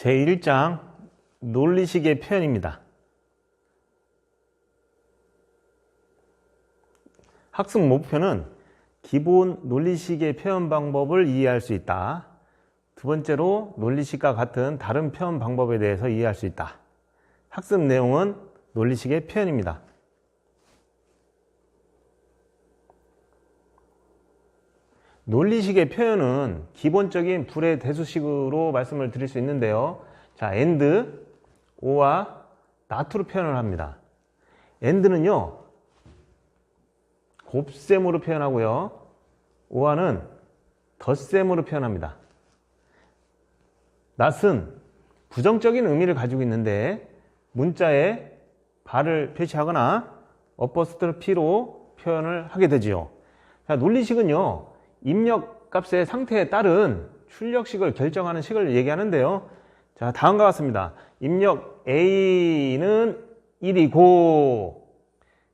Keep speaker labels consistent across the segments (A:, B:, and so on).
A: 제1장 논리식의 표현입니다. 학습 목표는 기본 논리식의 표현 방법을 이해할 수 있다. 두 번째로 논리식과 같은 다른 표현 방법에 대해서 이해할 수 있다. 학습 내용은 논리식의 표현입니다. 논리식의 표현은 기본적인 불의 대수식으로 말씀을 드릴 수 있는데요. 자, and, o와 not로 표현을 합니다. and는요, 곱셈으로 표현하고요. 오와는 덧셈으로 표현합니다. not은 부정적인 의미를 가지고 있는데 문자에 발을 표시하거나 어퍼스트로 P로 표현을 하게 되지요. 자, 논리식은요. 입력 값의 상태에 따른 출력식을 결정하는 식을 얘기하는데요. 자, 다음과 같습니다. 입력 A는 1이고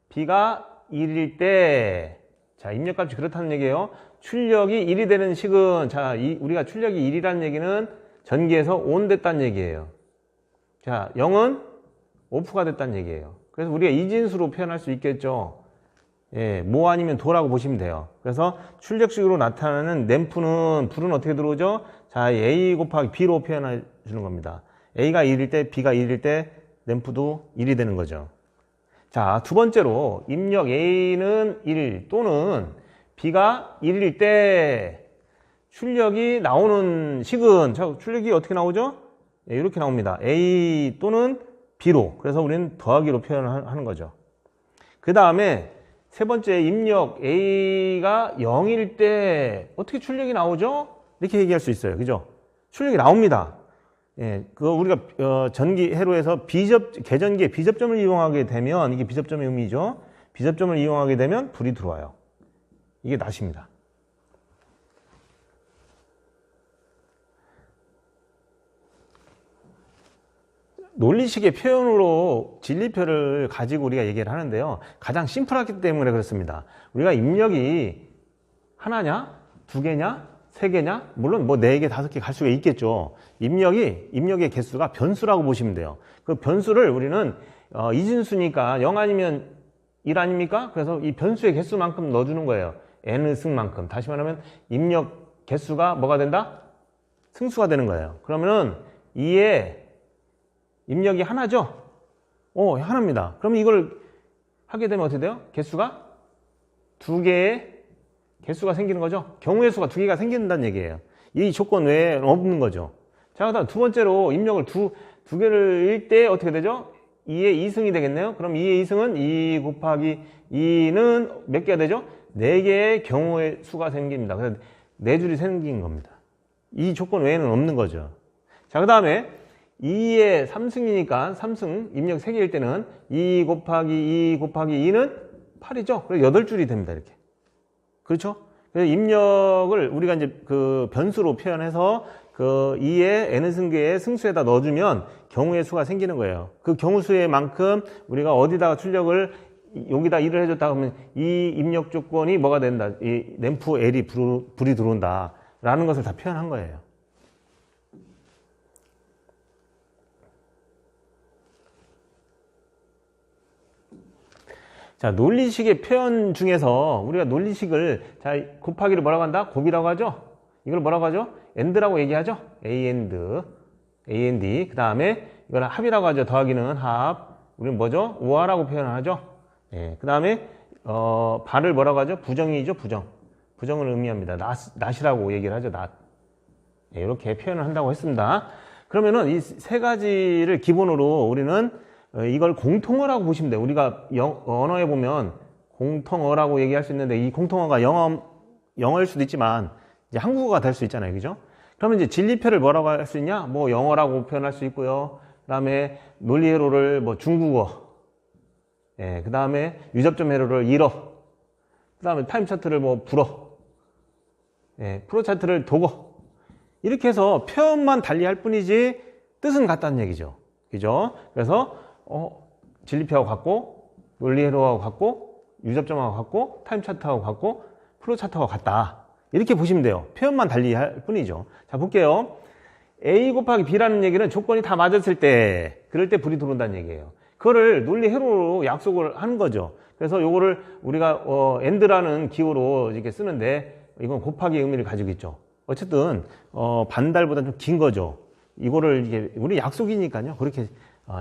A: B가 1일 때 자, 입력값이 그렇다는 얘기예요. 출력이 1이 되는 식은 자, 이, 우리가 출력이 1이라는 얘기는 전기에서 온 됐다는 얘기예요. 자, 0은 오프가 됐다는 얘기예요. 그래서 우리가 이진수로 표현할 수 있겠죠. 예, 뭐 아니면 도라고 보시면 돼요. 그래서 출력식으로 나타나는 램프는 불은 어떻게 들어오죠? 자, A 곱하기 B로 표현해 주는 겁니다. A가 1일 때 B가 1일 때 램프도 1이 되는 거죠. 자, 두 번째로 입력 A는 1 또는 B가 1일 때 출력이 나오는 식은 자, 출력이 어떻게 나오죠? 예, 이렇게 나옵니다. A 또는 B로. 그래서 우리는 더하기로 표현을 하는 거죠. 그 다음에 세 번째 입력 A가 0일 때 어떻게 출력이 나오죠? 이렇게 얘기할 수 있어요. 그죠? 출력이 나옵니다. 예, 그 우리가 어, 전기 회로에서 비접 계전기에 비접점을 이용하게 되면 이게 비접점의 의미죠. 비접점을 이용하게 되면 불이 들어와요. 이게 낫입니다. 논리식의 표현으로 진리표를 가지고 우리가 얘기를 하는데요. 가장 심플하기 때문에 그렇습니다. 우리가 입력이 하나냐, 두 개냐, 세 개냐, 물론 뭐 네 개, 다섯 개 갈 수가 있겠죠. 입력이, 입력의 개수가 변수라고 보시면 돼요. 그 변수를 우리는 어, 이진수니까 0 아니면 1 아닙니까? 그래서 이 변수의 개수만큼 넣어주는 거예요. n의 승만큼. 다시 말하면 입력 개수가 뭐가 된다? 승수가 되는 거예요. 그러면은 2에 입력이 하나죠? 어, 하나입니다. 그러면 이걸 하게 되면 어떻게 돼요? 개수가 두 개의 개수가 생기는 거죠? 경우의 수가 두 개가 생긴다는 얘기예요. 이 조건 외에 없는 거죠. 자, 그다음 두 번째로 입력을 두, 두 개를 일 때 어떻게 되죠? 2의 2승이 되겠네요. 그럼 2의 2승은 2 곱하기 2는 몇 개가 되죠? 4개의 경우의 수가 생깁니다. 그래서 4줄이 생긴 겁니다. 이 조건 외에는 없는 거죠. 자, 그 다음에 2의 3승이니까 3승 입력 3개일 때는 2 곱하기 2 곱하기 2는 8이죠. 그래서 8줄이 됩니다. 이렇게. 그렇죠? 그래서 입력을 우리가 이제 그 변수로 표현해서 그 2의 n의 승계의 승수에다 넣어주면 경우의 수가 생기는 거예요. 그 경우 수의 만큼 우리가 어디다가 출력을 여기다 1을 해줬다 그러면 이 입력 조건이 뭐가 된다. 이 램프 L이 불, 불이 들어온다. 라는 것을 다 표현한 거예요. 자, 논리식의 표현 중에서 우리가 논리식을 자, 곱하기를 뭐라고 한다? 곱이라고 하죠? 이걸 뭐라고 하죠? end라고 얘기하죠? a and, and. 그 다음에 이걸 합이라고 하죠. 더하기는 합. 우리는 뭐죠? 우하라고 표현을 하죠? 예. 그 다음에, 어, 발을 뭐라고 하죠? 부정이죠? 부정. 부정을 의미합니다. 낫, 낫이라고 얘기를 하죠. 낫. 예, 이렇게 표현을 한다고 했습니다. 그러면은 이 세 가지를 기본으로 우리는 어, 이걸 공통어라고 보시면 돼요. 우리가 영, 언어에 보면 공통어라고 얘기할 수 있는데 이 공통어가 영어, 영어일 수도 있지만 이제 한국어가 될 수 있잖아요. 그죠? 그러면 이제 진리표를 뭐라고 할 수 있냐? 뭐 영어라고 표현할 수 있고요. 그 다음에 논리 회로를 뭐 중국어. 예, 그 다음에 유접점 회로를 일어. 그 다음에 타임 차트를 뭐 불어. 예, 프로 차트를 독어. 이렇게 해서 표현만 달리 할 뿐이지 뜻은 같다는 얘기죠. 그죠? 그래서 어, 진리표하고 같고 논리회로하고 같고 유접점하고 같고 타임 차트하고 같고 프로 차트하고 같다. 이렇게 보시면 돼요. 표현만 달리 할 뿐이죠. 자, 볼게요. A 곱하기 B라는 얘기는 조건이 다 맞았을 때, 그럴 때 불이 들어온다는 얘기예요. 그거를 논리 회로로 약속을 하는 거죠. 그래서 요거를 우리가 어, end라는 기호로 이렇게 쓰는데 이건 곱하기 의미를 가지고 있죠. 어쨌든 어, 반달보다 좀 긴 거죠. 이거를 이게 우리 약속이니까요. 그렇게 어,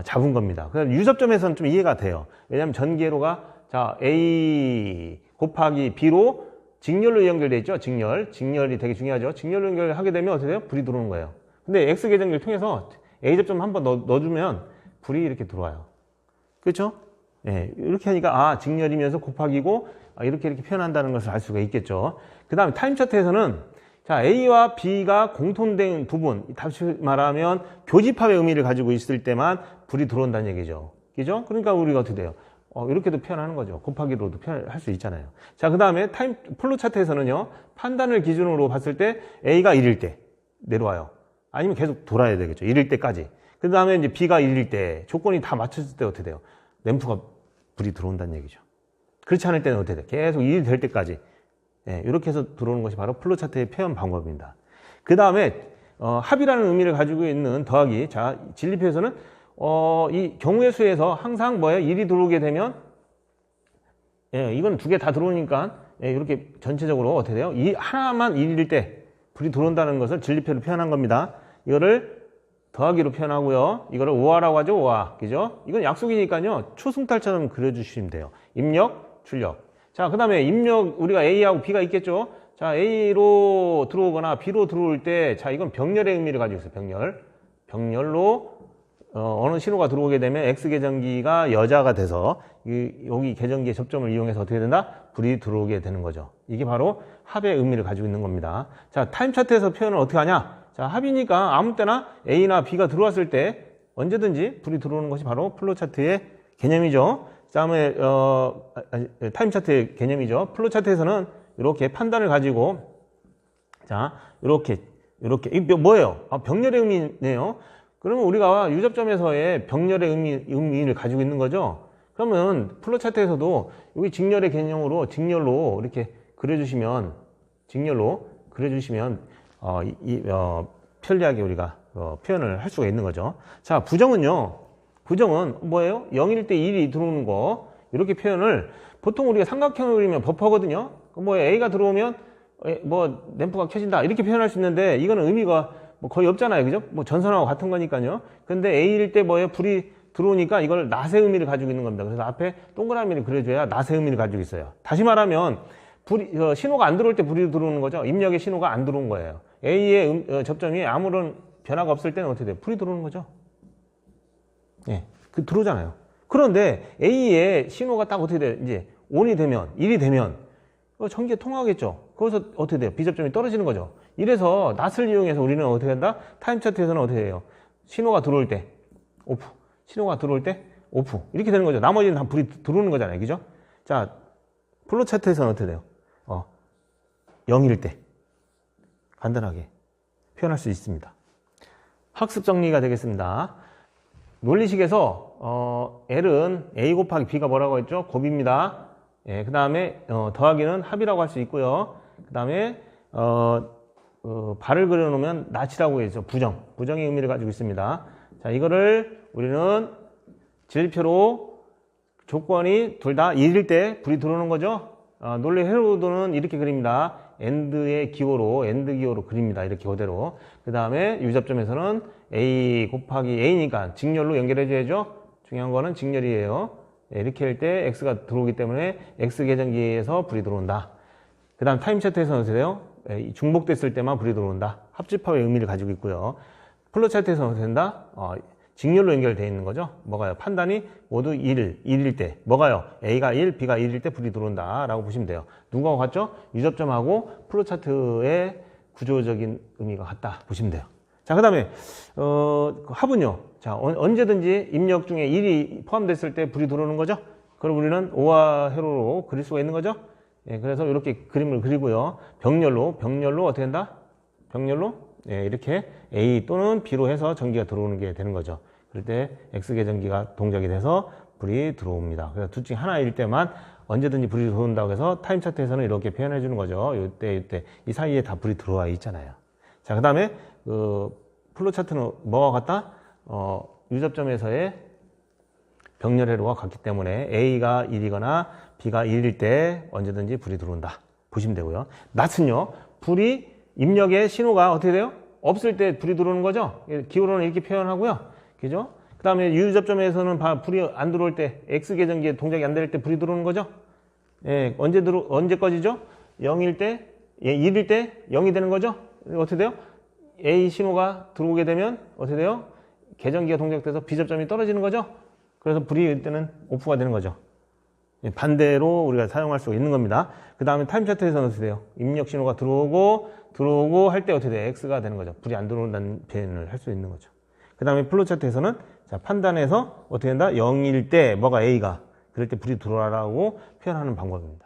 A: 잡은 겁니다. 그래서 유접점에서는 좀 이해가 돼요. 왜냐하면 전개로가 자 A 곱하기 B로 직렬로 연결돼 있죠. 직렬. 직렬이 되게 중요하죠. 직렬로 연결하게 되면 어떻게 돼요? 불이 들어오는 거예요. 근데 X 계정기를 통해서 A 접점 한번 넣, 넣어 주면 불이 이렇게 들어와요. 그렇죠? 예, 이렇게 하니까 아 직렬이면서 곱하기고 아, 이렇게 이렇게 표현한다는 것을 알 수가 있겠죠. 그 다음에 타임 차트에서는 자 A와 B가 공통된 부분, 다시 말하면 교집합의 의미를 가지고 있을 때만 불이 들어온다는 얘기죠. 그죠? 그러니까 우리가 어떻게 돼요? 어, 이렇게도 표현하는 거죠. 곱하기로도 표현할 수 있잖아요. 자, 그 다음에 타임 플로 차트에서는요, 판단을 기준으로 봤을 때 A가 1일 때 내려와요. 아니면 계속 돌아야 되겠죠. 1일 때까지. 그 다음에 이제 B가 1일 때 조건이 다 맞췄을 때 어떻게 돼요? 램프가 불이 들어온다는 얘기죠. 그렇지 않을 때는 어떻게 돼? 계속 1이 될 때까지. 예, 이렇게 해서 들어오는 것이 바로 플로 차트의 표현 방법입니다. 그 다음에 어, 합이라는 의미를 가지고 있는 더하기. 자, 진리표에서는 어, 이 경우의 수에서 항상 뭐예요? 1이 들어오게 되면 예, 이건 두 개 다 들어오니까 예, 이렇게 전체적으로 어떻게 돼요? 이 하나만 1일 때 불이 들어온다는 것을 진리표로 표현한 겁니다. 이거를 더하기로 표현하고요. 이거를 오화라고 하죠, 오화. 그죠? 이건 약속이니까요. 초승달처럼 그려주시면 돼요. 입력, 출력. 자, 그 다음에 입력, 우리가 A하고 B가 있겠죠? 자, A로 들어오거나 B로 들어올 때, 자, 이건 병렬의 의미를 가지고 있어요. 병렬. 병렬로 어, 느 신호가 들어오게 되면 X 계정기가 여자가 돼서 이, 여기 계정기의 접점을 이용해서 어떻게 된다? 불이 들어오게 되는 거죠. 이게 바로 합의 의미를 가지고 있는 겁니다. 자, 타임 차트에서 표현을 어떻게 하냐? 자, 합이니까 아무 때나 A나 B가 들어왔을 때 언제든지 불이 들어오는 것이 바로 플로 차트의 개념이죠. 다음에 어, 타임 차트의 개념이죠. 플로 차트에서는 이렇게 판단을 가지고 자, 이렇게 이렇게 이게 뭐예요? 아, 병렬의 의미네요. 그러면 우리가 유접점에서의 병렬의 의미, 의미를 가지고 있는 거죠. 그러면 플로 차트에서도 여기 직렬의 개념으로 직렬로 이렇게 그려주시면 직렬로 그려주시면 어, 이, 이, 어, 편리하게 우리가 어, 표현을 할 수가 있는 거죠. 자, 부정은요. 부정은 뭐예요? 0일 때 1이 들어오는 거 이렇게 표현을 보통 우리가 삼각형을 그리면 버퍼거든요. 뭐 A가 들어오면 에, 뭐 램프가 켜진다 이렇게 표현할 수 있는데 이거는 의미가 뭐 거의 없잖아요. 그죠? 뭐 전선하고 같은 거니까요. 근데 A일 때 뭐예요? 불이 들어오니까 이걸 낫의 의미를 가지고 있는 겁니다. 그래서 앞에 동그라미를 그려줘야 낫의 의미를 가지고 있어요. 다시 말하면 불이, 어, 신호가 안 들어올 때 불이 들어오는 거죠. 입력의 신호가 안 들어온 거예요. A의 음, 어, 접점이 아무런 변화가 없을 때는 어떻게 돼요? 불이 들어오는 거죠. 예, 그 들어오잖아요. 그런데 A의 신호가 딱 어떻게 돼요? 이제 ON이 되면, 1이 되면 어, 전기가 통하겠죠. 거기서 어떻게 돼요? 비접점이 떨어지는 거죠. 이래서 낫을 이용해서 우리는 어떻게 한다? 타임 차트에서는 어떻게 해요? 신호가 들어올 때 오프, 신호가 들어올 때 오프 이렇게 되는 거죠. 나머지는 다 불이 들어오는 거잖아요. 그죠? 자, 플로 차트에서는 어떻게 돼요? 어, 0일 때 간단하게 표현할 수 있습니다. 학습 정리가 되겠습니다. 논리식에서 어, L은 A 곱하기 B가 뭐라고 했죠? 곱입니다. 예, 그 다음에 어, 더하기는 합이라고 할 수 있고요. 그 다음에 어, 어, 발을 그려놓으면 낫이라고 해서 부정, 부정의 의미를 가지고 있습니다. 자, 이거를 우리는 질표로 조건이 둘 다 1일 때 불이 들어오는 거죠. 어, 논리 회로도는 이렇게 그립니다. 엔드의 기호로, 엔드 기호로 그립니다. 이렇게 그대로. 그 다음에 유접점에서는 A 곱하기 A니까 직렬로 연결해 줘야죠. 중요한 거는 직렬이에요. 네, 이렇게 할 때 X가 들어오기 때문에 X 계정기에서 불이 들어온다. 그 다음 타임 차트에서는 어떻게 돼요? 예, 중복됐을 때만 불이 들어온다. 합집합의 의미를 가지고 있고요. 플로 차트에서는 된다? 어, 직렬로 연결되어 있는 거죠. 뭐가요? 판단이 모두 1, 1일 때. 뭐가요? A가 1, B가 1일 때 불이 들어온다. 라고 보시면 돼요. 누구하고 같죠? 유접점하고 플로 차트의 구조적인 의미가 같다. 보시면 돼요. 자, 그 다음에, 어, 합은요. 자, 언제든지 입력 중에 1이 포함됐을 때 불이 들어오는 거죠. 그럼 우리는 오와 회로로 그릴 수가 있는 거죠. 예, 그래서 이렇게 그림을 그리고요. 병렬로, 병렬로 어떻게 된다? 병렬로 예, 이렇게 A 또는 B로 해서 전기가 들어오는 게 되는 거죠. 그럴 때 X계 전기가 동작이 돼서 불이 들어옵니다. 그래서 둘 중에 하나일 때만 언제든지 불이 들어온다고 해서 타임 차트에서는 이렇게 표현해 주는 거죠. 이때, 이때. 이 사이에 다 불이 들어와 있잖아요. 자, 그 다음에, 그, 플로 차트는 뭐와 같다? 어, 유접점에서의 병렬회로와 같기 때문에 A가 1이거나 B가 1일 때 언제든지 불이 들어온다. 보시면 되고요. 낫은요, 불이 입력의 신호가 어떻게 돼요? 없을 때 불이 들어오는 거죠? 기호로는 이렇게 표현하고요. 그죠? 그 다음에 유접점에서는 바- 불이 안 들어올 때, X 계전기에 동작이 안 될 때 불이 들어오는 거죠? 예, 언제 들어, 언제 꺼지죠? 0일 때, 예, 1일 때 0이 되는 거죠? 어떻게 돼요? A 신호가 들어오게 되면 어떻게 돼요? 계전기가 동작돼서 B접점이 떨어지는 거죠? 그래서 불이 이때는 오프가 되는 거죠. 예, 반대로 우리가 사용할 수 있는 겁니다. 그 다음에 타임 차트에서는 돼요? 입력 신호가 들어오고, 들어오고 할 때 어떻게 돼요? X가 되는 거죠. 불이 안 들어온다는 표현을 할 수 있는 거죠. 그 다음에 플로 차트에서는 자, 판단해서 어떻게 된다? 0일 때 뭐가 A가 그럴 때 불이 들어와라고 표현하는 방법입니다.